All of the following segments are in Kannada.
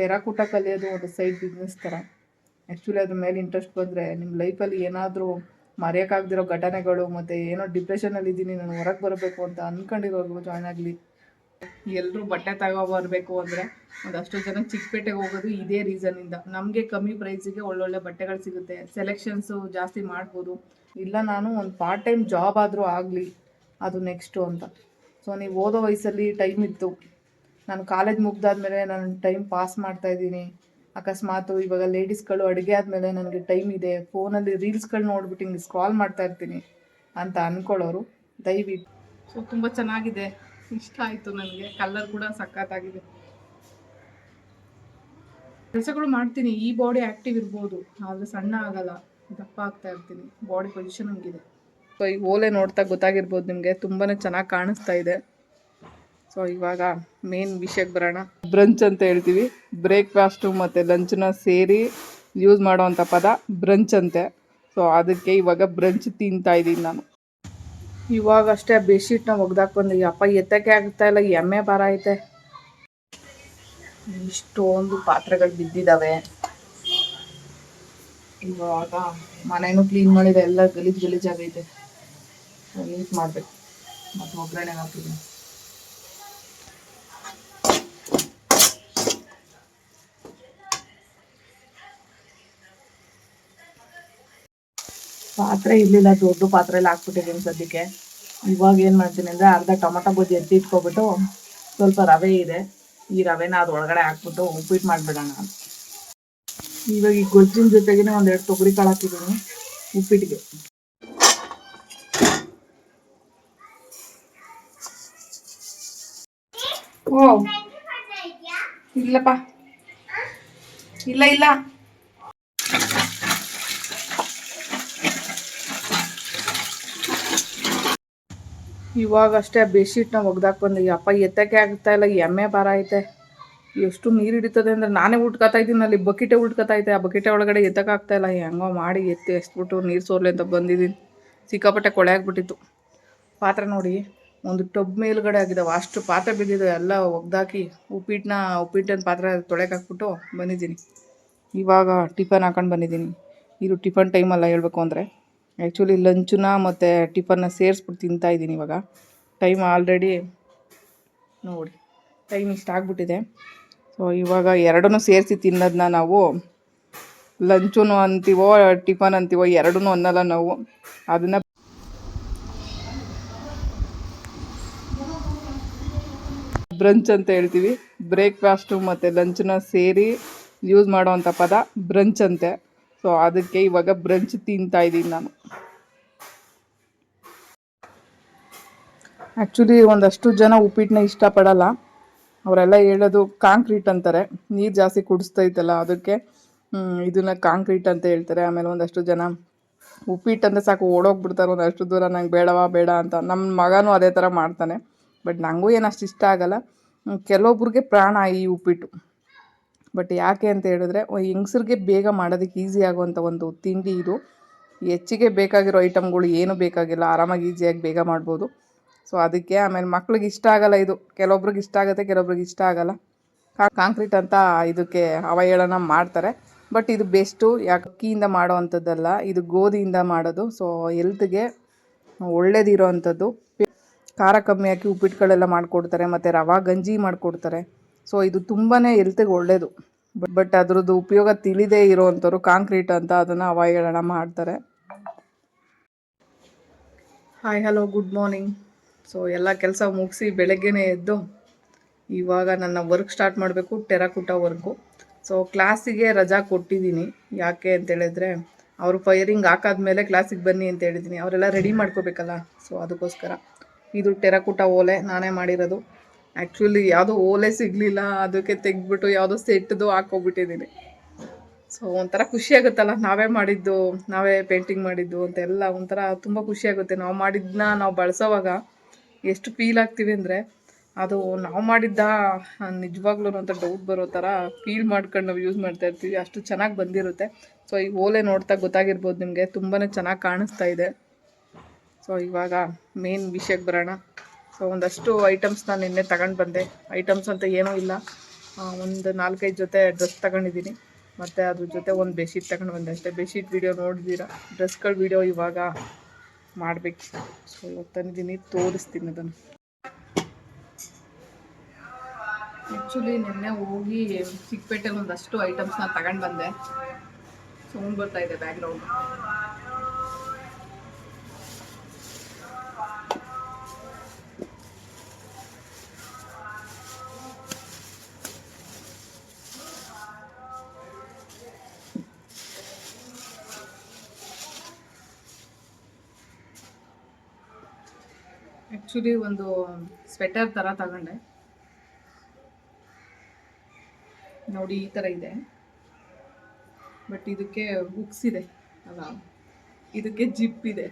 ಟೆರಾಕೂಟ ಕಲಿಯೋದು ಒಂದು ಸೈಡ್ ಬಿಸ್ನೆಸ್ ಥರ ಆ್ಯಕ್ಚುಲಿ ಅದ್ರ ಮೇಲೆ ಇಂಟ್ರೆಸ್ಟ್ ಬಂದರೆ ನಿಮ್ಮ ಲೈಫಲ್ಲಿ ಏನಾದರೂ ಮರೆಯೋಕ್ಕಾಗ್ದಿರೋ ಘಟನೆಗಳು ಮತ್ತು ಏನೋ ಡಿಪ್ರೆಷನಲ್ಲಿ ಇದ್ದೀನಿ, ನಾನು ಹೊರಗೆ ಬರಬೇಕು ಅಂತ ಅಂದ್ಕೊಂಡಿರೋರ್ಗು ಜಾಯ್ನ್ ಆಗಲಿ. ಎಲ್ಲರೂ ಬಟ್ಟೆ ತಗೊಬರ್ಬೇಕು ಅಂದರೆ ಒಂದಷ್ಟು ಜನ ಚಿಕ್ಕಪೇಟೆಗೆ ಹೋಗೋದು ಇದೇ ರೀಸನಿಂದ ನಮಗೆ ಕಮ್ಮಿ ಪ್ರೈಸಿಗೆ ಒಳ್ಳೊಳ್ಳೆ ಬಟ್ಟೆಗಳು ಸಿಗುತ್ತೆ ಸೆಲೆಕ್ಷನ್ಸು ಜಾಸ್ತಿ ಮಾಡ್ಬೋದು. ಇಲ್ಲ ನಾನು ಒಂದು ಪಾರ್ಟ್ ಟೈಮ್ ಜಾಬ್ ಆದರೂ ಆಗಲಿ, ಅದು ನೆಕ್ಸ್ಟು ಅಂತ. ಸೊ ನೀವು ಓದೋ ವಯಸ್ಸಲ್ಲಿ ಟೈಮ್ ಇತ್ತು. ನಾನು ಕಾಲೇಜ್ ಮುಗ್ದಾದ್ಮೇಲೆ ನಾನು ಟೈಮ್ ಪಾಸ್ ಮಾಡ್ತಾ ಇದ್ದೀನಿ. ಅಕಸ್ಮಾತು ಇವಾಗ ಲೇಡೀಸ್ಗಳು ಅಡುಗೆ ಆದಮೇಲೆ ನನಗೆ ಟೈಮ್ ಇದೆ. ಫೋನಲ್ಲಿ ರೀಲ್ಸ್ಗಳು ನೋಡ್ಬಿಟ್ಟು ಹಿಂಗೆ ಸ್ಕ್ರಾಲ್ ಮಾಡ್ತಾ ಇರ್ತೀನಿ ಅಂತ ಅಂದ್ಕೊಳ್ಳೋರು ದಯವಿಟ್ಟು. ಸೊ ತುಂಬ ಚೆನ್ನಾಗಿದೆ. ಇಷ್ಟ ಆಯಿತು ನನಗೆ. ಕಲರ್ ಕೂಡ ಸಖತ್ತಾಗಿದೆ. ಕೆಲಸಗಳು ಮಾಡ್ತೀನಿ. ಈ ಬಾಡಿ ಆ್ಯಕ್ಟಿವ್ ಇರ್ಬೋದು. ಆದರೆ ಸಣ್ಣ ಆಗಲ್ಲ. ದಪ್ಪ ಆಗ್ತಾ ಇರ್ತೀನಿ. ಬಾಡಿ ಪೊಸಿಷನ್ ಹಂಗಿದೆ. ಸೊ ಈ ಓಲೆ ನೋಡ್ತಾ ಗೊತ್ತಾಗಿರ್ಬೋದು ನಿಮಗೆ. ತುಂಬಾ ಚೆನ್ನಾಗಿ ಕಾಣಿಸ್ತಾ ಇದೆ. ಸೊ ಇವಾಗ ಮೇನ್ ವಿಷಯಕ್ಕೆ ಬರೋಣ. ಬ್ರಂಚ್ ಅಂತ ಹೇಳ್ತೀವಿ. ಬ್ರೇಕ್ಫಾಸ್ಟು ಮತ್ತು ಲಂಚ್ನ ಸೇರಿ ಯೂಸ್ ಮಾಡುವಂಥ ಪದ ಬ್ರಂಚ್ ಅಂತೆ. ಸೊ ಅದಕ್ಕೆ ಇವಾಗ ಬ್ರಂಚ್ ತಿಂತಾ ಇದ್ದೀನಿ ನಾನು. ಇವಾಗ ಅಷ್ಟೇ ಬೆಡ್ಶೀಟ್ನ ಒಗ್ದಾಕ್ ಬಂದು ಅಪ್ಪ ಎತ್ತಕ್ಕೆ ಆಗ್ತಾ ಇಲ್ಲ ಎಮ್ಮೆ ಭಾರ ಐತೆ. ಇಷ್ಟೊಂದು ಪಾತ್ರೆಗಳು ಬಿದ್ದಿದ್ದಾವೆ ಇವಾಗ ಮನೇನು ಕ್ಲೀನ್ ಮಾಡಿದೆ. ಎಲ್ಲ ಗಲೀಜ್ ಗಲೀಜಾಗೈತೆ. ನೀಟ್ ಮಾಡಬೇಕು. ಮತ್ತು ಒಗ್ಗರಣೆ ಹಾಕಿದ್ದೀನಿ ಪಾತ್ರೆ ಇರಲಿಲ್ಲ, ದೊಡ್ಡ ಪಾತ್ರೆಯಲ್ಲಿ ಹಾಕ್ಬಿಟ್ಟಿದ್ದೀನಿ ಸದ್ಯಕ್ಕೆ. ಇವಾಗ ಏನು ಮಾಡ್ತೀನಿ ಅಂದರೆ ಅರ್ಧ ಟೊಮೊಟೊ ಬಜ್ಜಿ ಎತ್ತಿ ಇಟ್ಕೊಬಿಟ್ಟು ಸ್ವಲ್ಪ ರವೆ ಇದೆ. ಈ ರವೆನ ಅದು ಒಳಗಡೆ ಹಾಕ್ಬಿಟ್ಟು ಉಪ್ಪಿಟ್ಟು ಮಾಡಿಬಿಡೋಣ ಇವಾಗ ಈ ಗೊಜ್ಜಿನ ಜೊತೆಗೇ ಒಂದೆರಡು ತೊಗರಿ ಕಾಳು ಹಾಕಿದ್ದೀನಿ ಉಪ್ಪಿಟ್ಟಿಗೆ. ಓ, ಇಲ್ಲಪ್ಪ. ಇಲ್ಲ ಇಲ್ಲ. ಇವಾಗ ಅಷ್ಟೇ ಬೆಡ್ಶೀಟ್ನ ಒಗ್ದಾಕ್ ಬಂದೆ. ಅಪ್ಪ ಎತ್ತಕ್ಕೆ ಆಗ್ತಾ ಇಲ್ಲ, ಎಮ್ಮೆ ಭಾರ ಐತೆ. ಎಷ್ಟು ನೀರು ಹಿಡಿತದೆ ಅಂದರೆ ನಾನೇ ಉಟ್ಕೊತಾ ಇದ್ದೀನಿ, ಅಲ್ಲಿ ಬಕೆಟೆ ಉಟ್ಕೊತಾ ಐತೆ. ಆ ಬಕೆಟೆ ಒಳಗಡೆ ಎತ್ತಕ್ಕಾಗ್ತಾ ಇಲ್ಲ. ಹೆಂಗೋ ಮಾಡಿ ಎತ್ತಿ ಎಸ್ಬಿಟ್ಟು ನೀರು ಸೋರ್ಲಿ ಅಂತ ಬಂದಿದ್ದೀನಿ. ಸಿಕ್ಕಾಪಟ್ಟೆ ಕೊಳೆ ಆಗ್ಬಿಟ್ಟಿತ್ತು. ಪಾತ್ರೆ ನೋಡಿ, ಒಂದು ಟಬ್ ಮೇಲುಗಡೆ ಆಗಿದ್ದಾವೆ ಅಷ್ಟು ಪಾತ್ರೆ ಬಿದ್ದಿದೆ. ಎಲ್ಲ ಒಗ್ದಾಕಿ ಉಪ್ಪಿಟ್ಟನ್ನ ಉಪ್ಪಿಟ್ಟಿನ ಪಾತ್ರೆ ತೊಳೆಗೆ ಹಾಕ್ಬಿಟ್ಟು ಬಂದಿದ್ದೀನಿ. ಇವಾಗ ಟಿಫನ್ ಹಾಕೊಂಡು ಬಂದಿದ್ದೀನಿ. ಇದು ಟಿಫನ್ ಟೈಮಲ್ಲ ಹೇಳಬೇಕು ಅಂದರೆ. ಆ್ಯಕ್ಚುಲಿ ಲಂಚನ್ನ ಮತ್ತು ಟಿಫನ್ನ ಸೇರಿಸ್ಬಿಟ್ಟು ತಿಂತಾ ಇದ್ದೀನಿ ಇವಾಗ. ಟೈಮ್ ಆಲ್ರೆಡಿ ನೋಡಿ ಟೈಮ್ ಇಷ್ಟ ಆಗಿಬಿಟ್ಟಿದೆ. ಸೊ ಇವಾಗ ಎರಡನ್ನೂ ಸೇರಿಸಿ ತಿನ್ನೋದನ್ನ ನಾವು ಲಂಚುನು ಅಂತೀವೋ ಟಿಫನ್ ಅಂತೀವೋ ಎರಡೂ ಅನ್ನಲ್ಲ ನಾವು. ಅದನ್ನು ಬ್ರಂಚ್ ಅಂತ ಹೇಳ್ತೀವಿ. ಬ್ರೇಕ್ಫಾಸ್ಟು ಮತ್ತು ಲಂಚನ್ನ ಸೇರಿ ಯೂಸ್ ಮಾಡುವಂಥ ಪದ ಬ್ರಂಚ್ ಅಂತೆ. ಸೊ ಅದಕ್ಕೆ ಇವಾಗ ಬ್ರಂಚ್ ತಿಂತಾ ಇದ್ದೀನಿ ನಾನು. ಆ್ಯಕ್ಚುಲಿ ಒಂದಷ್ಟು ಜನ ಉಪ್ಪಿಟ್ಟನ್ನ ಇಷ್ಟಪಡಲ್ಲ. ಅವರೆಲ್ಲ ಹೇಳೋದು ಕಾಂಕ್ರೀಟ್ ಅಂತಾರೆ. ನೀರು ಜಾಸ್ತಿ ಕುಡಿಸ್ತೈತಲ್ಲ ಅದಕ್ಕೆ ಇದನ್ನ ಕಾಂಕ್ರೀಟ್ ಅಂತ ಹೇಳ್ತಾರೆ. ಆಮೇಲೆ ಒಂದಷ್ಟು ಜನ ಉಪ್ಪಿಟ್ಟು ಅಂದರೆ ಸಾಕು, ಓಡೋಗ್ಬಿಡ್ತಾರೆ. ಒಂದಷ್ಟು ದೂರ ನಂಗೆ ಬೇಡವಾ, ಬೇಡ ಅಂತ. ನಮ್ಮ ಮಗನೂ ಅದೇ ಥರ ಮಾಡ್ತಾನೆ. ಬಟ್ ನನಗೂ ಏನು ಇಷ್ಟ ಆಗಲ್ಲ. ಕೆಲವೊಬ್ರಿಗೆ ಪ್ರಾಣ ಈ ಉಪ್ಪಿಟ್ಟು. ಬಟ್ ಯಾಕೆ ಅಂತ ಹೇಳಿದ್ರೆ ಹೆಂಗಸ್ರಿಗೆ ಬೇಗ ಮಾಡೋದಕ್ಕೆ ಈಸಿ ಆಗುವಂಥ ಒಂದು ತಿಂಡಿ ಇದು. ಹೆಚ್ಚಿಗೆ ಬೇಕಾಗಿರೋ ಐಟಮ್ಗಳು ಏನು ಬೇಕಾಗಿಲ್ಲ, ಆರಾಮಾಗಿ ಈಸಿಯಾಗಿ ಬೇಗ ಮಾಡ್ಬೋದು. ಸೊ ಅದಕ್ಕೆ ಆಮೇಲೆ ಮಕ್ಳಿಗೆ ಇಷ್ಟ ಆಗಲ್ಲ ಇದು. ಕೆಲವೊಬ್ರಿಗೆ ಇಷ್ಟ ಆಗುತ್ತೆ, ಕೆಲವೊಬ್ರಿಗೆ ಇಷ್ಟ ಆಗಲ್ಲ. ಕಾಂಕ್ರೀಟ್ ಅಂತ ಇದಕ್ಕೆ ಅವಹೇಳನ ಮಾಡ್ತಾರೆ. ಬಟ್ ಇದು ಬೆಸ್ಟು ಯಾಕೆ, ಅಕ್ಕಿಯಿಂದ ಮಾಡೋವಂಥದ್ದಲ್ಲ ಇದು ಗೋಧಿಯಿಂದ ಮಾಡೋದು. ಸೊ ಹೆಲ್ತ್ಗೆ ಒಳ್ಳೇದಿರೋ ಅಂಥದ್ದು. ಖಾರ ಕಮ್ಮಿ ಹಾಕಿ ಉಪ್ಪಿಟ್ಟುಗಳೆಲ್ಲ ಮಾಡಿಕೊಡ್ತಾರೆ, ಮತ್ತು ರವಾ ಗಂಜಿ ಮಾಡಿಕೊಡ್ತಾರೆ. ಸೊ ಇದು ತುಂಬಾ ಹೆಲ್ತಿಗೆ ಒಳ್ಳೆಯದು ಬಟ್ ಅದರದ್ದು ಉಪಯೋಗ ತಿಳಿದೇ ಇರೋವಂಥವ್ರು ಕಾಂಕ್ರೀಟ್ ಅಂತ ಅದನ್ನು ಅವಹೇಳನ ಮಾಡ್ತಾರೆ. Hi hello good morning so ಎಲ್ಲ ಕೆಲಸ ಮುಗಿಸಿ ಬೆಳಗ್ಗೆನೇ ಎದ್ದು ಇವಾಗ ನನ್ನ ವರ್ಕ್ ಸ್ಟಾರ್ಟ್ ಮಾಡಬೇಕು, ಟೆರಾಕುಟ ವರ್ಕು ಸೊ ಕ್ಲಾಸಿಗೆ ರಜಾ ಕೊಟ್ಟಿದ್ದೀನಿ. ಯಾಕೆ ಅಂತೇಳಿದ್ರೆ ಅವರು ಫೈರಿಂಗ್ ಹಾಕಾದ್ಮೇಲೆ ಕ್ಲಾಸಿಗೆ ಬನ್ನಿ ಅಂತ ಹೇಳಿದ್ದೀನಿ. ಅವರೆಲ್ಲ ರೆಡಿ ಮಾಡ್ಕೋಬೇಕಲ್ಲ. ಸೊ ಅದಕ್ಕೋಸ್ಕರ. ಇದು ಟೆರಾಕುಟ ಓಲೆ, ನಾನೇ ಮಾಡಿರೋದು. ಆ್ಯಕ್ಚುಲಿ ಯಾವುದೋ ಓಲೆ ಸಿಗಲಿಲ್ಲ, ಅದಕ್ಕೆ ತೆಗೆದ್ಬಿಟ್ಟು ಯಾವುದೋ ಸೆಟ್ದು ಹಾಕೋಗ್ಬಿಟ್ಟಿದ್ದೀನಿ ಸೊ ಒಂಥರ ಖುಷಿ ಆಗುತ್ತಲ್ಲ, ನಾವೇ ಮಾಡಿದ್ದು, ನಾವೇ ಪೇಂಟಿಂಗ್ ಮಾಡಿದ್ದು ಅಂತೆಲ್ಲ ಒಂಥರ ತುಂಬ ಖುಷಿ ಆಗುತ್ತೆ. ನಾವು ಮಾಡಿದ್ದನ್ನ ನಾವು ಬಳಸೋವಾಗ ಎಷ್ಟು ಫೀಲ್ ಆಗ್ತೀವಿ ಅಂದರೆ, ಅದು ನಾವು ಮಾಡಿದ್ದ ನಿಜವಾಗ್ಲೂ ಅಂತ ಡೌಟ್ ಬರೋ ಥರ ಫೀಲ್ ಮಾಡ್ಕೊಂಡು ನಾವು ಯೂಸ್ ಮಾಡ್ತಾ ಇರ್ತೀವಿ. ಅಷ್ಟು ಚೆನ್ನಾಗಿ ಬಂದಿರುತ್ತೆ. ಸೊ ಈ ಓಲೆ ನೋಡ್ತಾ ಗೊತ್ತಾಗಿರ್ಬೋದು ನಿಮಗೆ ತುಂಬಾ ಚೆನ್ನಾಗಿ ಕಾಣಿಸ್ತಾ ಇದೆ. ಸೊ ಇವಾಗ ಮೇನ್ ವಿಷಯಕ್ಕೆ ಬರೋಣ. ಸೊ ಒಂದಷ್ಟು ಐಟಮ್ಸ್ ನಾನು ನಿನ್ನೆ ತಗೊಂಡು ಬಂದೆ. ಐಟಮ್ಸ್ ಅಂತ ಏನೂ ಇಲ್ಲ. ಒಂದು ನಾಲ್ಕೈದು ಜೊತೆ ಡ್ರೆಸ್ ತಗೊಂಡಿದ್ದೀನಿ. ಮತ್ತು ಅದ್ರ ಜೊತೆ ಒಂದು ಬೆಡ್ಶೀಟ್ ತಗೊಂಡು ಬಂದೆ ಅಷ್ಟೇ. ಬೆಡ್ಶೀಟ್ ವೀಡಿಯೋ ನೋಡಿದ್ದೀರಾ ಡ್ರೆಸ್ಗಳ ವೀಡಿಯೋ ಇವಾಗ ಮಾಡಬೇಕು. ಸೊ ತಂದಿದ್ದೀನಿ, ತೋರಿಸ್ತೀನಿ ಅದನ್ನು. ಆ್ಯಕ್ಚುಲಿ ನಿನ್ನೆ ಹೋಗಿ ಚಿಕ್ಕಪೇಟೆಲಿ ಒಂದಷ್ಟು ಐಟಮ್ಸ್ನ ತಗೊಂಡು ಬಂದೆ. ಸೌಂಡ್ ಬರ್ತಾ ಇದೆ ಬ್ಯಾಕ್ಗ್ರೌಂಡ್ ಆ್ಯಕ್ಚುಲಿ ಒಂದು ಸ್ವೆಟರ್ ಥರ ತಗೊಂಡೆ. ನೋಡಿ, ಈ ಥರ ಇದೆ. ಬಟ್ ಇದಕ್ಕೆ ಹುಕ್ಸ್ ಇದೆ, ಅಲ್ಲ? ಇದಕ್ಕೆ ಜಿಪ್ ಇದೆ.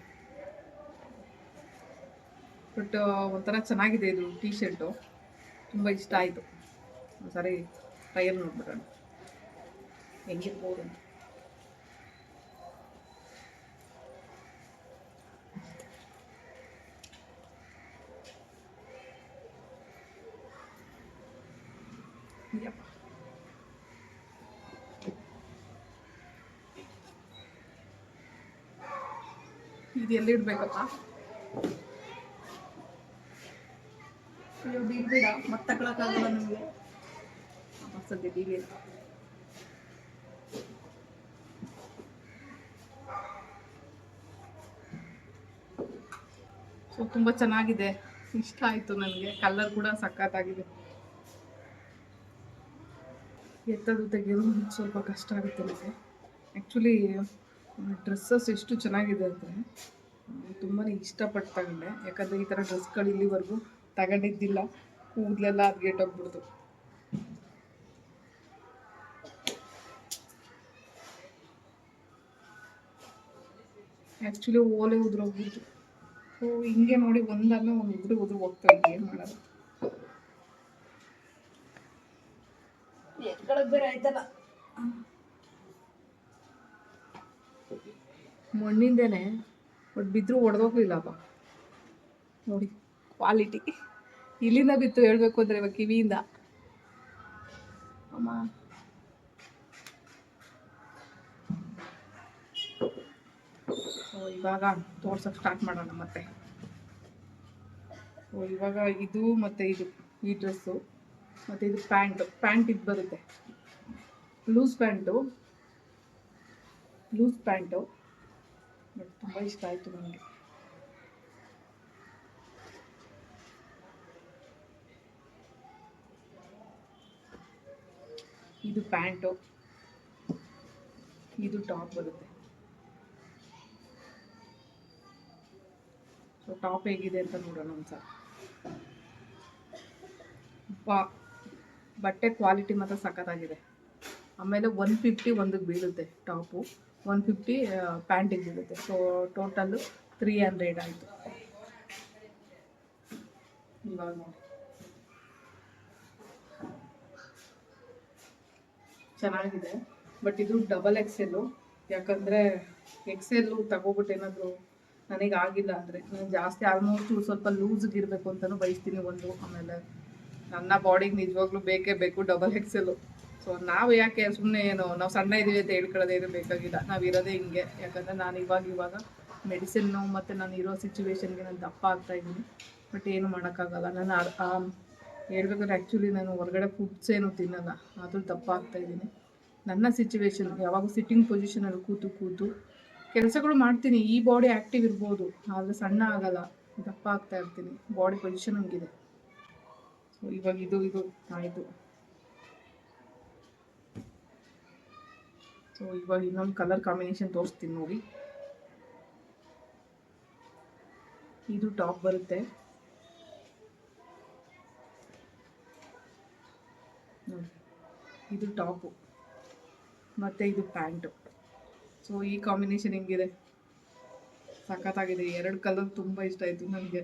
ಬಟ್ ಒಂಥರ ಚೆನ್ನಾಗಿದೆ ಇದು ಟೀ ಶರ್ಟು ತುಂಬ ಇಷ್ಟ ಆಯಿತು. ಸರಿ ಟ್ರಯಲ್ ನೋಡ್ಬಿಡೋಣ. ಹೆಂಗಿರ್ಬೋದು ಅಂತ ಯಪ್ಪ ಇದು ಎಲ್ಲಿಡ್ಬೇಕಪ್ಪ ಅಯ್ಯೋ ಬೀಳ್ಬೇಡ ಮತ್ತೆ ನಮಗೆ. ಸದ್ಯ ಬೀಳಿಲ್ಲ ಸೊ ತುಂಬ ಚೆನ್ನಾಗಿದೆ. ಇಷ್ಟ ಆಯಿತು ನನಗೆ. ಕಲರ್ ಕೂಡ ಸಖತ್ತಾಗಿದೆ. ಎತ್ತದು ತೆಗೆಯೋದು ಸ್ವಲ್ಪ ಕಷ್ಟ ಆಗುತ್ತೆ ನನಗೆ. ಆ್ಯಕ್ಚುಲಿ ಡ್ರೆಸ್ಸಸ್ ಎಷ್ಟು ಚೆನ್ನಾಗಿದೆ ಅಂದರೆ ತುಂಬಾ ಇಷ್ಟಪಟ್ಟು ತಗೊಂಡೆ ಯಾಕಂದರೆ ಈ ಥರ ಡ್ರೆಸ್ಗಳು ಇಲ್ಲಿವರೆಗೂ ತಗೊಂಡಿದ್ದಿಲ್ಲ. ಕೂದಲೆಲ್ಲ ಅದ್ಗೆಟ್ಟೋಗ್ಬಿಡ್ತು ಆ್ಯಕ್ಚುಲಿ ಓಲೆ ಉದ್ರೋಗ್ಬಿಡ್ತು ಸೊ ಹಿಂಗೆ ನೋಡಿ ಒಂದಾದ್ಮೇಲೆ ಒಂದು ಉದುರು ಉದುರು ಹೋಗ್ತಾ ಇದ್ದೆ. ಏನು ಮಾಡೋದು? ಎತ್ಕೊಳಕ್ ಬೇರೆ ಆಯ್ತಲ್ಲ. ಮಣ್ಣಿಂದೇನೆ ಬಟ್ ಬಿದ್ದರೂ ಒಡೆದೋಗ್ಲಿಲ್ಲಪ್ಪ ನೋಡಿ ಕ್ವಾಲಿಟಿ ಇಲ್ಲಿಂದ ಬಿತ್ತು ಹೇಳಬೇಕು ಅಂದರೆ ಇವಾಗ ಕಿವಿಯಿಂದ. ಅಮ್ಮ. ಸೊ ಇವಾಗ ತೋರ್ಸಕ್ಕೆ ಸ್ಟಾರ್ಟ್ ಮಾಡೋಣ ಮತ್ತೆ. ಸೊ ಇವಾಗ ಇದು ಮತ್ತು ಇದು, ಈ ಡ್ರೆಸ್ಸು ಮತ್ತು ಇದು ಪ್ಯಾಂಟು. ಪ್ಯಾಂಟ್ ಇದು ಬರುತ್ತೆ. Loose pant loose pant but ತುಂಬ ಇಷ್ಟ ಆಯಿತು ನನಗೆ ಇದು ಪ್ಯಾಂಟು. ಇದು ಟಾಪ್ ಬರುತ್ತೆ. ಸೊ ಟಾಪ್ ಹೇಗಿದೆ ಅಂತ ನೋಡೋಣ ಒಂದ್ಸಲ. ಬಟ್ಟೆ ಕ್ವಾಲಿಟಿ ಮಾತ್ರ ಸಖತ್ತಾಗಿದೆ. ಆಮೇಲೆ ಒನ್ ಫಿಫ್ಟಿ ಒಂದಕ್ಕೆ ಬೀಳುತ್ತೆ ಟಾಪು. ಒನ್ ಫಿಫ್ಟಿ ಪ್ಯಾಂಟಿಗೆ ಬೀಳುತ್ತೆ ಸೊ ಟೋಟಲ್ಲು ತ್ರೀ ಹಂಡ್ರೆಡ್ ಆಯಿತು. ಚೆನ್ನಾಗಿದೆ. ಬಟ್ ಇದು ಡಬಲ್ ಎಕ್ಸೆಲ್ಲು ಯಾಕಂದರೆ ಎಕ್ಸೆಲ್ಲು ತಗೋಬಿಟ್ಟು ಏನಾದರೂ ನನಗೆ ಆಗಿಲ್ಲ ಅಂದರೆ ನಾನು ಜಾಸ್ತಿ ಆಲ್ಮೋಸ್ಟ್ ಸ್ವಲ್ಪ ಲೂಸ್ಗಿರಬೇಕು ಅಂತಲೂ ಬಯಸ್ತೀನಿ ಒಂದು. ಆಮೇಲೆ ನನ್ನ ಬಾಡಿಗೆ ನಿಜವಾಗ್ಲೂ ಬೇಕೇ ಬೇಕು ಡಬಲ್ ಎಕ್ಸೆಲ್ಲು ಸೊ ನಾವು ಯಾಕೆ ಸುಮ್ಮನೆ ಏನು ನಾವು ಸಣ್ಣ ಇದೀವಿ ಅಂತ ಹೇಳ್ಕೊಳ್ಳೋದೇನು ಬೇಕಾಗಿಲ್ಲ ನಾವು ಇರೋದೇ ಹಿಂಗೆ. ಯಾಕಂದರೆ ನಾನು ಇವಾಗ ಇವಾಗ ಮೆಡಿಸಿನ್ನು ಮತ್ತು ನಾನು ಇರೋ ಸಿಚುವೇಶನ್ಗೆ ನಾನು ದಪ್ಪ ಆಗ್ತಾ ಇದ್ದೀನಿ. ಬಟ್ ಏನು ಮಾಡೋಕ್ಕಾಗಲ್ಲ. ನಾನು ಹೇಳ್ಬೇಕಾದ್ರೆ ಆ್ಯಕ್ಚುಲಿ ನಾನು ಹೊರಗಡೆ ಫುಡ್ಸ್ ಏನು ತಿನ್ನಲ್ಲ. ಆದರೂ ದಪ್ಪ ಆಗ್ತಾ ಇದ್ದೀನಿ. ನನ್ನ ಸಿಚುವೇಶನ್ ಯಾವಾಗ ಸಿಟ್ಟಿಂಗ್ ಪೊಸಿಷನಲ್ಲಿ ಕೂತು ಕೂತು ಕೆಲಸಗಳು ಮಾಡ್ತೀನಿ. ಈ ಬಾಡಿ ಆ್ಯಕ್ಟಿವ್ ಇರ್ಬೋದು. ಆದರೆ ಸಣ್ಣ ಆಗಲ್ಲ. ದಪ್ಪ ಆಗ್ತಾ ಇರ್ತೀನಿ. ಬಾಡಿ ಪೊಸಿಷನ್ ಹಂಗಿದೆ. ಸೊ ಇವಾಗ ಇದು ಇದು ಆಯಿತು. ಸೊ ಇವಾಗ ಇನ್ನೊಂದು ಕಲರ್ ಕಾಂಬಿನೇಷನ್ ತೋರಿಸ್ತೀನಿ ನೋಡಿ. ಇದು ಟಾಪ್ ಬರುತ್ತೆ. ನೋಡಿ, ಇದು ಟಾಪು ಮತ್ತು ಇದು ಪ್ಯಾಂಟು ಸೊ ಈ ಕಾಂಬಿನೇಷನ್ ಹೆಂಗಿದೆ? ಸಖತ್ತಾಗಿದೆ. ಎರಡು ಕಲರ್ ತುಂಬ ಇಷ್ಟ ಆಯಿತು ನನಗೆ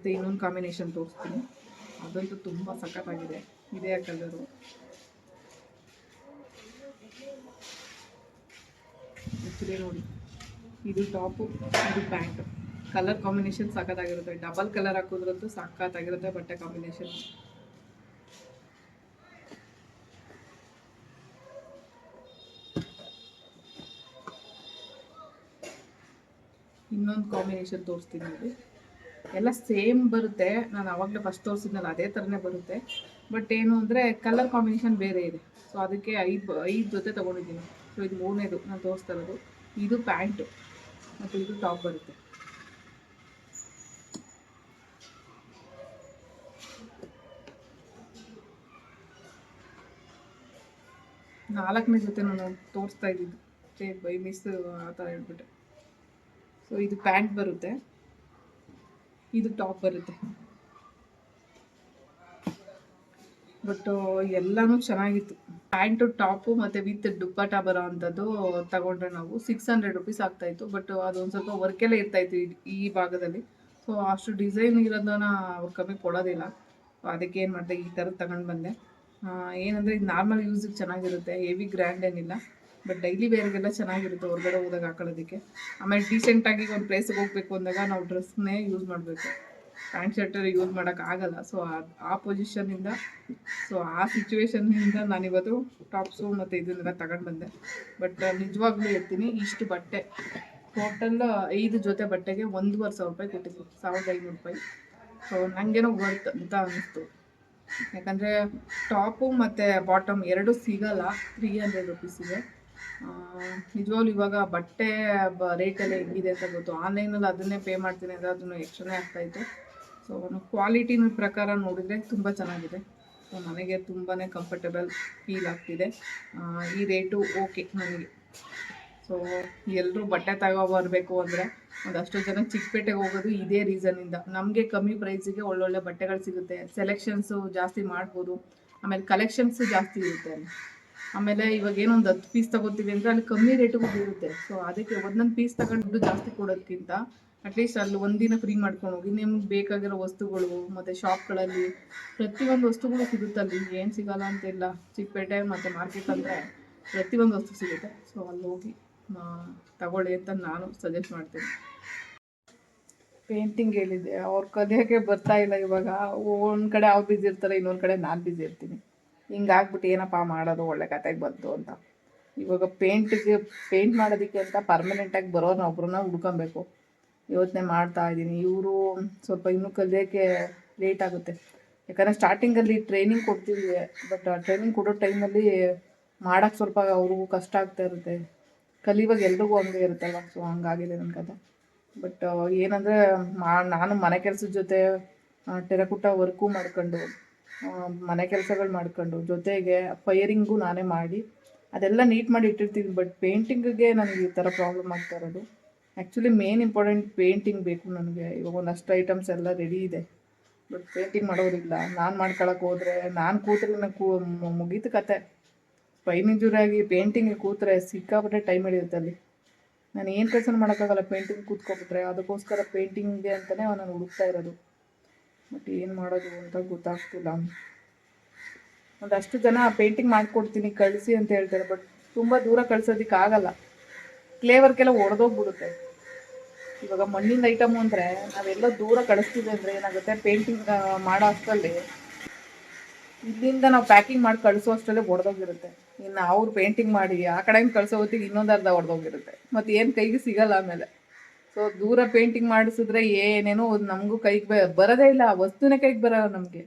ಮತ್ತು ಇನ್ನೊಂದು ಕಾಂಬಿನೇಷನ್ ತೋರಿಸ್ತೀನಿ. ಅದಂತೂ ತುಂಬ ಸಖತ್ತಾಗಿದೆ. ಇದೇ ಕಲರು ನೋಡಿ. ಇದು ಟಾಪು ಇದು ಪ್ಯಾಂಟು ಕಲರ್ ಕಾಂಬಿನೇಷನ್ ಸಖತ್ತಾಗಿರುತ್ತೆ. ಡಬಲ್ ಕಲರ್ ಹಾಕಿದ್ರಂತೂ ಸಖತ್ತಾಗಿರುತ್ತೆ, ಬಟ್ಟೆ ಕಾಂಬಿನೇಷನ್ ಇನ್ನೊಂದು ಕಾಂಬಿನೇಷನ್ ತೋರಿಸ್ತೀನಿ ನೋಡಿ. ಎಲ್ಲ ಸೇಮ್ ಬರುತ್ತೆ. ನಾನು ಆವಾಗಲೇ ಫಸ್ಟ್ ತೋರಿಸಿದ್ನಲ್ಲ, ಅದೇ ಥರನೇ ಬರುತ್ತೆ. ಬಟ್ ಏನು ಅಂದರೆ ಕಲರ್ ಕಾಂಬಿನೇಷನ್ ಬೇರೆ ಇದೆ. ಸೊ ಅದಕ್ಕೆ ಐದು ಐದು ಜೊತೆ ತೊಗೊಂಡಿದ್ದೀನಿ. ಸೊ ಇದು ಮೂರನೇದು ನಾನು ತೋರಿಸ್ತಾ ಇರೋದು. ಇದು ಪ್ಯಾಂಟು, ಮತ್ತು ಇದು ಟಾಪ್ ಬರುತ್ತೆ. ನಾಲ್ಕನೇ ಜೊತೆ ನಾನು ತೋರಿಸ್ತಾ ಇದ್ದಿದ್ದು ಬೈ ಮಿಸ್ ಆ ಥರ ಹೇಳ್ಬಿಟ್ಟೆ. ಸೊ ಇದು ಪ್ಯಾಂಟ್ ಬರುತ್ತೆ. ಇದು ಟಾಪ್ ಬರುತ್ತೆ. ಬಟ್ ಎಲ್ಲಾನು ಚೆನ್ನಾಗಿತ್ತು. ಪ್ಯಾಂಟು, ಟಾಪು ಮತ್ತು ವಿತ್ ದುಪ್ಪಟ ಬರೋ ಅಂಥದ್ದು ತಗೊಂಡ್ರೆ ನಾವು ಸಿಕ್ಸ್ ಹಂಡ್ರೆಡ್ ರುಪೀಸ್ ಆಗ್ತಾಯಿತ್ತು ಬಟ್ ಅದೊಂದು ಸ್ವಲ್ಪ ವರ್ಕೆಲ್ಲ ಇರ್ತಾಯಿತ್ತು ಈ ಭಾಗದಲ್ಲಿ. ಸೊ ಅಷ್ಟು ಡಿಸೈನ್ ಇರೋದನ್ನ ಅವ್ರು ಕಮ್ಮಿ ಕೊಡೋದಿಲ್ಲ. ಅದಕ್ಕೆ ಏನು ಮಾಡಿದೆ, ಈ ಥರದ್ದು ತಗೊಂಡು ಬಂದೆ. ಏನಂದರೆ ಏನಂದ್ರೆ ಇದು ನಾರ್ಮಲ್ ಯೂಸಿಗೆ ಚೆನ್ನಾಗಿರುತ್ತೆ ಹೆವಿ ಗ್ರ್ಯಾಂಡ್ ಏನಿಲ್ಲ. ಬಟ್ ಡೈಲಿ ವೇರ್ಗೆಲ್ಲ ಚೆನ್ನಾಗಿರುತ್ತೆ, ಹೊರಗಡೆ ಹೋದಾಗ ಹಾಕೊಳ್ಳೋದಕ್ಕೆ. ಆಮೇಲೆ ಡೀಸೆಂಟಾಗಿ ಒಂದು ಪ್ಲೇಸಿಗೆ ಹೋಗ್ಬೇಕು ಅಂದಾಗ ನಾವು ಡ್ರೆಸ್ನೇ ಯೂಸ್ ಮಾಡಬೇಕು. ಪ್ಯಾಂಟ್ ಶರ್ಟ್ ಯೂಸ್ ಮಾಡೋಕ್ಕಾಗಲ್ಲ ಸೊ ಆ ಪೊಸಿಷನ್ನಿಂದ ಸೊ ಆ ಸಿಚುವೇಶನ್ನಿಂದ ನಾನಿವತ್ತು ಟಾಪ್ಸು ಮತ್ತು ಇದನ್ನೆಲ್ಲ ತಗೊಂಡು ಬಂದೆ. ಬಟ್ ನಿಜವಾಗ್ಲೂ ಹೇಳ್ತೀನಿ, ಇಷ್ಟು ಬಟ್ಟೆ ಟೋಟಲ್ ಐದು ಜೊತೆ ಬಟ್ಟೆಗೆ ಒಂದೂವರೆ ಸಾವಿರ ರೂಪಾಯಿ ಕೊಟ್ಟಿದ್ವಿ ಸಾವಿರದ ಐನೂರು ರೂಪಾಯಿ. ಸೊ ನನಗೇನೋ ವರ್ತ್ ಅಂತ ಅನ್ನಿಸ್ತು ಯಾಕಂದರೆ ಟಾಪು ಮತ್ತು ಬಾಟಮ್ ಎರಡೂ ಸಿಗಲ್ಲ. ತ್ರೀ ಹಂಡ್ರೆಡ್ ರುಪೀಸಿಗೆ ನಿಜವಾಗ್ಲೂ ಇವಾಗ ಬಟ್ಟೆ ರೇಟ್ ರೇಟೆಲ್ಲ ಹೆಂಗಿದೆ ಅಂತ ಗೊತ್ತು. ಆನ್ಲೈನಲ್ಲಿ ಅದನ್ನೇ ಪೇ ಮಾಡ್ತೀನಿ ಅಂದರೆ ಅದನ್ನು ಎಕ್ಸ್ಟ್ರಾನೇ ಆಗ್ತಾಯಿತ್ತು ಸೊ ಕ್ವಾಲಿಟಿನ ಪ್ರಕಾರ ನೋಡಿದರೆ ತುಂಬ ಚೆನ್ನಾಗಿದೆ. ಸೊ ನನಗೆ ತುಂಬಾ ಕಂಫರ್ಟಬಲ್ ಫೀಲ್ ಆಗ್ತಿದೆ. ಈ ರೇಟು ಓಕೆ ನನಗೆ. ಸೊ ಎಲ್ಲರೂ ಬಟ್ಟೆ ತಗೊಬರ್ಬೇಕು ಅಂದರೆ ಒಂದಷ್ಟು ಜನ ಚಿಕ್ಕಪೇಟೆಗೆ ಹೋಗೋದು ಇದೇ ರೀಸನ್ನಿಂದ ನಮಗೆ ಕಮ್ಮಿ ಪ್ರೈಸಿಗೆ ಒಳ್ಳೊಳ್ಳೆ ಬಟ್ಟೆಗಳು ಸಿಗುತ್ತೆ. ಸೆಲೆಕ್ಷನ್ಸು ಜಾಸ್ತಿ ಮಾಡ್ಬೋದು. ಆಮೇಲೆ ಕಲೆಕ್ಷನ್ಸು ಜಾಸ್ತಿ ಇರುತ್ತೆ ಅಲ್ಲಿ. ಆಮೇಲೆ ಇವಾಗ ಏನೋ ಒಂದು ಹತ್ತು ಪೀಸ್ ತಗೋತೀವಿ ಅಂದರೆ ಅಲ್ಲಿ ಕಮ್ಮಿ ರೇಟಿಗೂ ಬೀಳುತ್ತೆ. ಸೊ ಅದಕ್ಕೆ ಒಂದೊಂದು ಪೀಸ್ ತಗೊಂಡು ದುಡ್ಡು ಜಾಸ್ತಿ ಕೊಡೋದಕ್ಕಿಂತ ಅಟ್ಲೀಸ್ಟ್ ಅಲ್ಲಿ ಒಂದಿನ ಫ್ರೀ ಮಾಡ್ಕೊಂಡು ಹೋಗಿ ನಿಮ್ಗೆ ಬೇಕಾಗಿರೋ ವಸ್ತುಗಳು ಮತ್ತು ಶಾಪ್ಗಳಲ್ಲಿ ಪ್ರತಿಯೊಂದು ವಸ್ತುಗಳು ಸಿಗುತ್ತಲ್ಲಿ ಏನು ಸಿಗಲ್ಲ ಅಂತಿಲ್ಲ ಚಿಕ್ಕಪೇಟೆ ಮತ್ತು ಮಾರ್ಕೆಟ್ ಅಂದರೆ ಪ್ರತಿಯೊಂದು ವಸ್ತು ಸಿಗುತ್ತೆ. ಸೊ ಅಲ್ಲಿ ಹೋಗಿ ತಗೊಳ್ಳಿ ಅಂತ ನಾನು ಸಜೆಸ್ಟ್ ಮಾಡ್ತೀನಿ. ಪೇಂಟಿಂಗ್ ಹೇಳಿದ್ದೆ. ಅವ್ರ ಕಲಿಯೋಕ್ಕೆ ಬರ್ತಾ ಇಲ್ಲ ಇವಾಗ? ಒಂದು ಕಡೆ ಅವ್ರು ಬಿಸಿ ಇರ್ತಾರೆ, ಇನ್ನೊಂದು ಕಡೆ ನಾನು ಬಿಸಿ ಇರ್ತೀನಿ. ಹಿಂಗಾಗ್ಬಿಟ್ಟು ಏನಪ್ಪ ಮಾಡೋದು, ಒಳ್ಳೆ ಕತೆಗೆ ಬಂತು ಅಂತ. ಇವಾಗ ಪೇಂಟಿಗೆ, ಪೇಂಟ್ ಮಾಡೋದಕ್ಕೆ ಅಂತ ಪರ್ಮನೆಂಟಾಗಿ ಬರೋನ ಒಬ್ರನ್ನ ಹುಡ್ಕೊಬೇಕು. ಯೋಚನೆ ಮಾಡ್ತಾ ಇದ್ದೀನಿ. ಇವರು ಸ್ವಲ್ಪ ಇನ್ನೂ ಕಲಿಯೋಕ್ಕೆ ಲೇಟ್ ಆಗುತ್ತೆ. ಯಾಕಂದರೆ ಸ್ಟಾರ್ಟಿಂಗಲ್ಲಿ ಟ್ರೈನಿಂಗ್ ಕೊಡ್ತೀವಿ ಬಟ್ ಟ್ರೈನಿಂಗ್ ಕೊಡೋ ಟೈಮಲ್ಲಿ ಮಾಡೋಕ್ಕೆ ಸ್ವಲ್ಪ ಅವ್ರಿಗೂ ಕಷ್ಟ ಆಗ್ತಾ ಇರುತ್ತೆ. ಕಲಿಯುವಾಗ ಎಲ್ರಿಗೂ ಹಂಗೆ ಇರುತ್ತಲ್ಲ ಸೊ ಹಂಗಾಗಿದೆ ನನ್ನ ಕತೆ ಬಟ್ ಏನಂದರೆ ಮಾ, ನಾನು ಮನೆ ಕೆಲಸದ ಜೊತೆ ಟೆರಕುಟ ವರ್ಕು ಮಾಡ್ಕೊಂಡು ಮನೆ ಕೆಲಸಗಳು ಮಾಡ್ಕೊಂಡು, ಜೊತೆಗೆ ಫೈರಿಂಗು ನಾನೇ ಮಾಡಿ, ಅದೆಲ್ಲ ನೀಟ್ ಮಾಡಿ ಇಟ್ಟಿರ್ತೀನಿ ಬಟ್ ಪೇಂಟಿಂಗಿಗೆ ನನಗೆ ಈ ಥರ ಪ್ರಾಬ್ಲಮ್ ಆಗ್ತಾ ಇರೋದು. ಆ್ಯಕ್ಚುಲಿ ಮೇನ್ ಇಂಪಾರ್ಟೆಂಟ್ ಪೇಂಟಿಂಗ್ ಬೇಕು ನನಗೆ. ಇವಾಗ ಒಂದಷ್ಟು ಐಟಮ್ಸ್ ಎಲ್ಲ ರೆಡಿ ಇದೆ. ಬಟ್ ಪೇಂಟಿಂಗ್ ಮಾಡೋದಿಲ್ಲ ನಾನು ಮಾಡ್ಕೊಳಕ್ಕೆ ಹೋದರೆ, ನಾನು ಕೂತ್ರೆ ಕೂ ಮುಗೀತು ಕತೆ. ಸ್ಪೈನ್ ಆಗಿ ಪೇಂಟಿಂಗ್ ಕೂತ್ರೆ ಸಿಕ್ಕಾಪಟ್ಟೆ ಟೈಮ್ ಹಿಡಿಯುತ್ತೆ ಅಲ್ಲಿ. ನಾನು ಏನು ಕೆಲಸ ಮಾಡೋಕ್ಕಾಗಲ್ಲ ಪೇಂಟಿಂಗ್ ಕೂತ್ಕೊಬಿಟ್ರೆ ಅದಕ್ಕೋಸ್ಕರ ಪೇಂಟಿಂಗ್ಗೆ ಅಂತಲೇ ನಾನು ಹುಡುಕ್ತಾ ಇರೋದು. ಬಟ್ ಏನು ಮಾಡೋದು ಅಂತ ಗೊತ್ತಾಗ್ತಿಲ್ಲ. ಒಂದಷ್ಟು ಜನ ಪೇಂಟಿಂಗ್ ಮಾಡಿಕೊಡ್ತೀನಿ, ಕಳಿಸಿ ಅಂತ ಹೇಳ್ತಾರೆ, ಬಟ್ ತುಂಬ ದೂರ ಕಳ್ಸೋದಕ್ಕೆ ಆಗಲ್ಲ. ಕ್ಲೇ ವರ್ಕೆಲ್ಲ ಒಡೆದೋಗ್ಬಿಡುತ್ತೆ. ಇವಾಗ ಮಣ್ಣಿನ ಐಟಮು ಅಂದರೆ ನಾವೆಲ್ಲ ದೂರ ಕಳಿಸ್ತೀವಿ ಅಂದರೆ ಏನಾಗುತ್ತೆ ಪೇಂಟಿಂಗ್ ಮಾಡೋ ಅಷ್ಟರಲ್ಲಿ ಇಲ್ಲಿಂದ ನಾವು ಪ್ಯಾಕಿಂಗ್ ಮಾಡಿ ಕಳಿಸೋ ಅಷ್ಟರಲ್ಲೇ ಒಡೆದೋಗಿರುತ್ತೆ. ಇನ್ನು ಅವ್ರು ಪೇಂಟಿಂಗ್ ಮಾಡಿ ಆ ಕಡೆಯಿಂದ ಕಳಿಸೋ ಹೊತ್ತಿಗೆ ಇನ್ನೊಂದು ಅರ್ಧ ಒಡೆದೋಗಿರುತ್ತೆ. ಮತ್ತು ಏನು ಕೈಗೆ ಸಿಗಲ್ಲ ಆಮೇಲೆ. ಸೊ ದೂರ ಪೇಂಟಿಂಗ್ ಮಾಡಿಸಿದ್ರೆ ಏನೇನೋ ನಮಗೂ ಕೈಗೆ ಬರೋದೇ ಇಲ್ಲ, ಆ ವಸ್ತುನೇ ಕೈಗೆ ಬರೋಲ್ಲ ನಮಗೆ.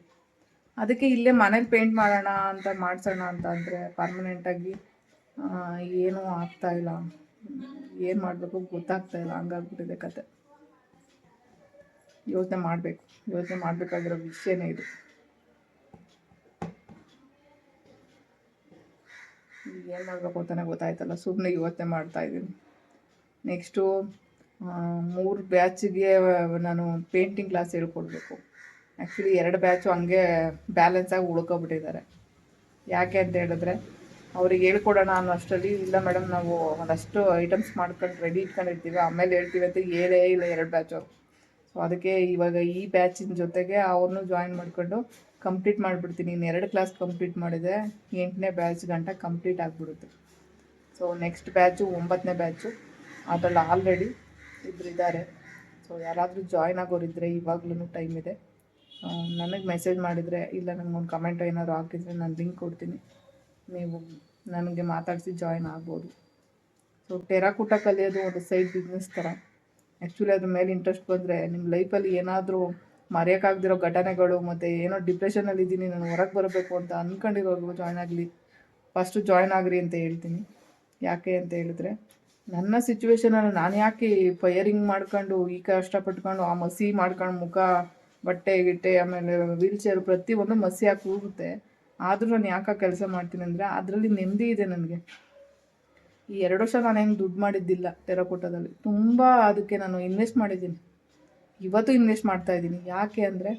ಅದಕ್ಕೆ ಇಲ್ಲೇ ಮನೇಲಿ ಪೇಂಟ್ ಮಾಡೋಣ ಅಂತ ಮಾಡಿಸೋಣ ಅಂತ ಅಂದರೆ ಪರ್ಮನೆಂಟಾಗಿ ಏನೂ ಆಗ್ತಾ ಇಲ್ಲ. ಏನು ಮಾಡಬೇಕು ಗೊತ್ತಾಗ್ತಾ ಇಲ್ಲ, ಹಂಗಾಗ್ಬಿಟ್ಟಿದೆ ಕತೆ. ಯೋಚನೆ ಮಾಡಬೇಕು, ಯೋಚನೆ ಮಾಡಬೇಕಾಗಿರೋ ವಿಷಯನೇ ಇದು. ಏನು ಮಾಡಬೇಕು ಅಂತಲೇ ಗೊತ್ತಾಯ್ತಲ್ಲ ಸುಮ್ಮನೆ ಯೋಚನೆ ಮಾಡ್ತಾ ಇದ್ದೀನಿ ನೆಕ್ಸ್ಟು ಮೂರು ಬ್ಯಾಚಿಗೆ ನಾನು ಪೇಂಟಿಂಗ್ ಕ್ಲಾಸ್ ಹೇಳ್ಕೊಡ್ಬೇಕು. ಆ್ಯಕ್ಚುಲಿ ಎರಡು ಬ್ಯಾಚು ಹಂಗೆ ಬ್ಯಾಲೆನ್ಸಾಗಿ ಉಳ್ಕೊಬಿಟ್ಟಿದ್ದಾರೆ. ಯಾಕೆ ಅಂತ ಹೇಳಿದ್ರೆ, ಅವ್ರಿಗೆ ಹೇಳ್ಕೊಡೋಣ ಅನ್ನೋ ಅಷ್ಟರಲ್ಲಿ ಇಲ್ಲ ಮೇಡಮ್ ನಾವು ಒಂದಷ್ಟು ಐಟಮ್ಸ್ ಮಾಡ್ಕೊಂಡು ರೆಡಿ ಇಟ್ಕೊಂಡಿರ್ತೀವಿ. ಆಮೇಲೆ ಹೇಳ್ತೀವಿ ಅಂತ ಏನೇ ಇಲ್ಲ ಎರಡು ಬ್ಯಾಚು ಸೊ ಅದಕ್ಕೆ ಇವಾಗ ಈ ಬ್ಯಾಚಿನ ಜೊತೆಗೆ ಅವ್ರನ್ನೂ ಜಾಯಿನ್ ಮಾಡಿಕೊಂಡು ಕಂಪ್ಲೀಟ್ ಮಾಡಿಬಿಡ್ತೀನಿ. ಇನ್ನು ಎರಡು ಕ್ಲಾಸ್ ಕಂಪ್ಲೀಟ್ ಮಾಡಿದೆ ಎಂಟನೇ ಬ್ಯಾಚ್ ಗಂಟ ಕಂಪ್ಲೀಟ್ ಆಗಿಬಿಡುತ್ತೆ. ಸೊ ನೆಕ್ಸ್ಟ್ ಬ್ಯಾಚು ಒಂಬತ್ತನೇ ಬ್ಯಾಚು ಅದರಲ್ಲಿ ಆಲ್ರೆಡಿ ಇಬ್ಬರು ಇದ್ದಾರೆ ಸೊ ಯಾರಾದರೂ ಜಾಯ್ನ್ ಆಗೋರಿದ್ದರೆ ಇವಾಗ್ಲೂ ಟೈಮ್ ಇದೆ. ನನಗೆ ಮೆಸೇಜ್ ಮಾಡಿದರೆ, ಇಲ್ಲ ನನಗೊಂದು ಕಮೆಂಟ್ ಏನಾದ್ರು ಹಾಕಿದರೆ ನಾನು ಲಿಂಕ್ ಕೊಡ್ತೀನಿ. ನೀವು ನನಗೆ ಮಾತಾಡಿಸಿ ಜಾಯ್ನ್ ಆಗ್ಬೋದು. ಸೊ ಟೆರಾಕೂಟ ಕಲಿಯೋದು ಒಂದು ಸೈಡ್ ಬಿಸ್ನೆಸ್ ಥರ ಆ್ಯಕ್ಚುಲಿ ಅದ್ರ ಮೇಲೆ ಇಂಟ್ರೆಸ್ಟ್ ಬಂದರೆ ನಿಮ್ಮ ಲೈಫಲ್ಲಿ ಏನಾದರೂ ಮರೆಯೋಕ್ಕಾಗ್ದಿರೋ ಘಟನೆಗಳು ಮತ್ತು ಏನೋ ಡಿಪ್ರೆಷನಲ್ಲಿ ಇದ್ದೀನಿ, ನಾನು ಹೊರಗೆ ಬರಬೇಕು ಅಂತ ಅಂದ್ಕೊಂಡಿರೋರ್ಗು ಜಾಯ್ನ್ ಆಗಲಿ. ಫಸ್ಟು ಜಾಯ್ನ್ ಆಗ್ರಿ ಅಂತ ಹೇಳ್ತೀನಿ. ಯಾಕೆ ಅಂತ ಹೇಳಿದ್ರೆ ನನ್ನ ಸಿಚುವೇಶನಲ್ಲಿ ನಾನು ಯಾಕೆ ಫೈಯರಿಂಗ್ ಮಾಡ್ಕೊಂಡು ಈ ಕಷ್ಟಪಟ್ಕೊಂಡು ಆ ಮಸಿ ಮಾಡ್ಕೊಂಡು ಮುಖ, ಬಟ್ಟೆ, ಗಿಟ್ಟೆ, ಆಮೇಲೆ ವೀಲ್ ಚೇರ್ ಒಂದು ಮಸಿ ಹಾಕಿ ಹೋಗುತ್ತೆ. ಆದರೂ ನಾನು ಯಾಕೆ ಕೆಲಸ ಮಾಡ್ತೀನಿ ಅಂದರೆ ಅದರಲ್ಲಿ ನೆಮ್ಮದಿ ಇದೆ ನನಗೆ. ಈ ಎರಡು ವರ್ಷ ನಾನು ಹೆಂಗೆ ದುಡ್ಡು ಮಾಡಿದ್ದಿಲ್ಲ ಟೆರಕೋಟದಲ್ಲಿ ತುಂಬ ಅದಕ್ಕೆ ನಾನು ಇನ್ವೆಸ್ಟ್ ಮಾಡಿದ್ದೀನಿ. ಇವತ್ತು ಇನ್ವೆಸ್ಟ್ ಮಾಡ್ತಾ ಇದ್ದೀನಿ. ಯಾಕೆ ಅಂದರೆ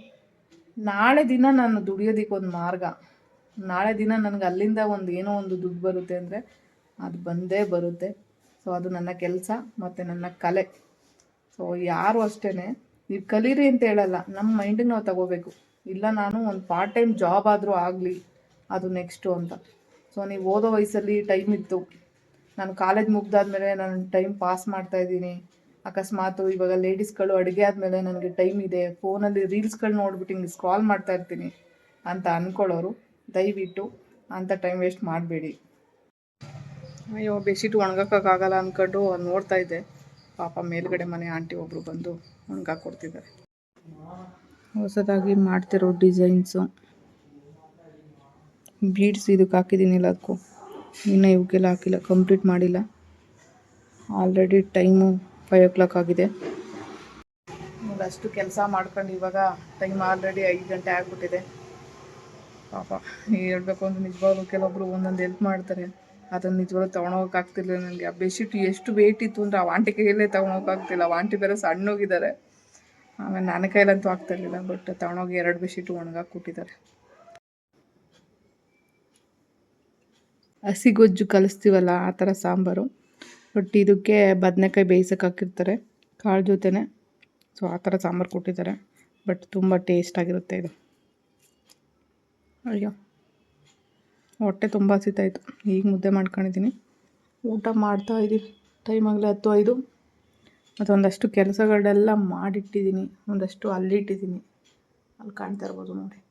ನಾಳೆ ದಿನ ನಾನು ದುಡಿಯೋದಕ್ಕೆ ಒಂದು ಮಾರ್ಗ. ನಾಳೆ ದಿನ ನನಗೆ ಅಲ್ಲಿಂದ ಒಂದು ಏನೋ ಒಂದು ದುಡ್ಡು ಬರುತ್ತೆ ಅಂದರೆ ಅದು ಬಂದೇ ಬರುತ್ತೆ. ಸೊ ಅದು ನನ್ನ ಕೆಲಸ ಮತ್ತು ನನ್ನ ಕಲೆ. ಸೊ ಯಾರು ಅಷ್ಟೇ ನೀವು ಕಲೀರಿ ಅಂತ ಹೇಳಲ್ಲ ನಮ್ಮ ಮೈಂಡಿಗೆ ನಾವು ತಗೋಬೇಕು. ಇಲ್ಲ ನಾನು ಒಂದು ಪಾರ್ಟ್ ಟೈಮ್ ಜಾಬ್ ಆದರೂ ಆಗಲಿ, ಅದು ನೆಕ್ಸ್ಟು ಅಂತ. ಸೊ ನೀವು ಓದೋ ವಯಸ್ಸಲ್ಲಿ ಟೈಮ್ ಇತ್ತು. ನಾನು ಕಾಲೇಜ್ ಮುಗ್ದಾದ್ಮೇಲೆ ನಾನು ಟೈಮ್ ಪಾಸ್ ಮಾಡ್ತಾ ಇದ್ದೀನಿ. ಅಕಸ್ಮಾತ್ ಇವಾಗ ಲೇಡೀಸ್ಗಳು ಅಡುಗೆ ಆದಮೇಲೆ ನನಗೆ ಟೈಮ್ ಇದೆ. ಫೋನಲ್ಲಿ ರೀಲ್ಸ್ಗಳು ನೋಡ್ಬಿಟ್ಟು ಹಿಂಗೆ ಸ್ಕ್ರಾಲ್ ಮಾಡ್ತಾ ಇರ್ತೀನಿ ಅಂತ ಅಂದ್ಕೊಳ್ಳೋರು ದಯವಿಟ್ಟು ಅಂಥ ಟೈಮ್ ವೇಸ್ಟ್ ಮಾಡಬೇಡಿ. ಅಯ್ಯೋ, ಬೆಡ್ಶೀಟ್ ಒಣಗಕ್ಕಾಗಲ್ಲ ಅಂದ್ಕೊಂಡು ನೋಡ್ತಾ ಇದ್ದೆ. ಪಾಪ ಮೇಲ್ಗಡೆ ಮನೆ ಆಂಟಿ ಒಬ್ಬರು ಬಂದು ಒಣಗಾಕೊಡ್ತಿದ್ದಾರೆ. ಹೊಸದಾಗಿ ಮಾಡ್ತಿರೋ ಡಿಸೈನ್ಸು. ಬೀಡ್ಸ್ ಇದಕ್ಕೆ ಹಾಕಿದ್ದೀನಿ ಎಲ್ಲದಕ್ಕೂ. ಇನ್ನೂ ಇವಕ್ಕೆಲ್ಲ ಹಾಕಿಲ್ಲ, ಕಂಪ್ಲೀಟ್ ಮಾಡಿಲ್ಲ. Already time five o'clock ಆಗಿದೆ. ಅಷ್ಟು ಕೆಲಸ ಮಾಡ್ಕೊಂಡು ಇವಾಗ ಟೈಮ್ ಆಲ್ರೆಡಿ ಐದು ಗಂಟೆ ಆಗಿಬಿಟ್ಟಿದೆ. ಪಾಪ, ಹೇಳ್ಬೇಕು ಅಂದ್ರೆ ನಿಜವಾಗ್ಲೂ ಕೆಲವೊಬ್ರು ಒಂದೊಂದು ಹೆಲ್ಪ್ ಮಾಡ್ತಾರೆ. ಅದನ್ನು ನಿಜವಾಗ್ಲೂ ತೊಗೊಂಡೋಗಕ್ಕಾಗ್ತಿರ್ಲಿಲ್ಲ ನನಗೆ. ಆ ಬೆಡ್ಶೀಟ್ ಎಷ್ಟು ವೇಟ್ ಇತ್ತು ಅಂದ್ರೆ ಆ ಆಂಟಿ ಕೈಯಲ್ಲೇ ತೊಗೊಂಡೋಗಕ್ಕಾಗ್ತಿಲ್ಲ ವಾಂಟಿ ಬೇರೆ ಸಣ್ಣೋಗಿದ್ದಾರೆ. ಆಮೇಲೆ ನನ್ನ ಕೈಲಂತೂ ಆಗ್ತಿರ್ಲಿಲ್ಲ ಬಟ್ ತೊಗೊಂಡೋಗಿ ಎರಡು ಬೆಡ್ಶೀಟ್ ಒಣಗಾಕಿ ಕೊಟ್ಟಿದ್ದಾರೆ ಹಸಿಗೊಜ್ಜು ಕಲಿಸ್ತೀವಲ್ಲ, ಆ ಥರ ಸಾಂಬಾರು. ಬಟ್ ಇದಕ್ಕೆ ಬದನೆಕಾಯಿ ಬೇಯಿಸಕ್ಕೆ ಹಾಕಿರ್ತಾರೆ, ಕಾಳು ಜೊತೆನೆ. ಸೊ ಆ ಥರ ಸಾಂಬಾರು ಕೊಟ್ಟಿದ್ದಾರೆ. ಬಟ್ ತುಂಬ ಟೇಸ್ಟಾಗಿರುತ್ತೆ ಇದು. ಅಯ್ಯೋ. ಹೊಟ್ಟೆ ತುಂಬ ಹಸಿತಾಯಿತ್ತು ಈಗ ಮುದ್ದೆ ಮಾಡ್ಕೊಂಡಿದ್ದೀನಿ. ಊಟ ಮಾಡ್ತಾ ಇದ್ದೀನಿ. ಟೈಮ್ ಆಗಲೇ ಹತ್ತು ಐದು. ಮತ್ತು ಒಂದಷ್ಟು ಕೆಲಸಗಳೆಲ್ಲ ಮಾಡಿಟ್ಟಿದ್ದೀನಿ. ಒಂದಷ್ಟು ಅಲ್ಲಿಟ್ಟಿದ್ದೀನಿ ಅಲ್ಲಿ ಕಾಣ್ತಾ ಇರ್ಬೋದು ನೋಡಿ.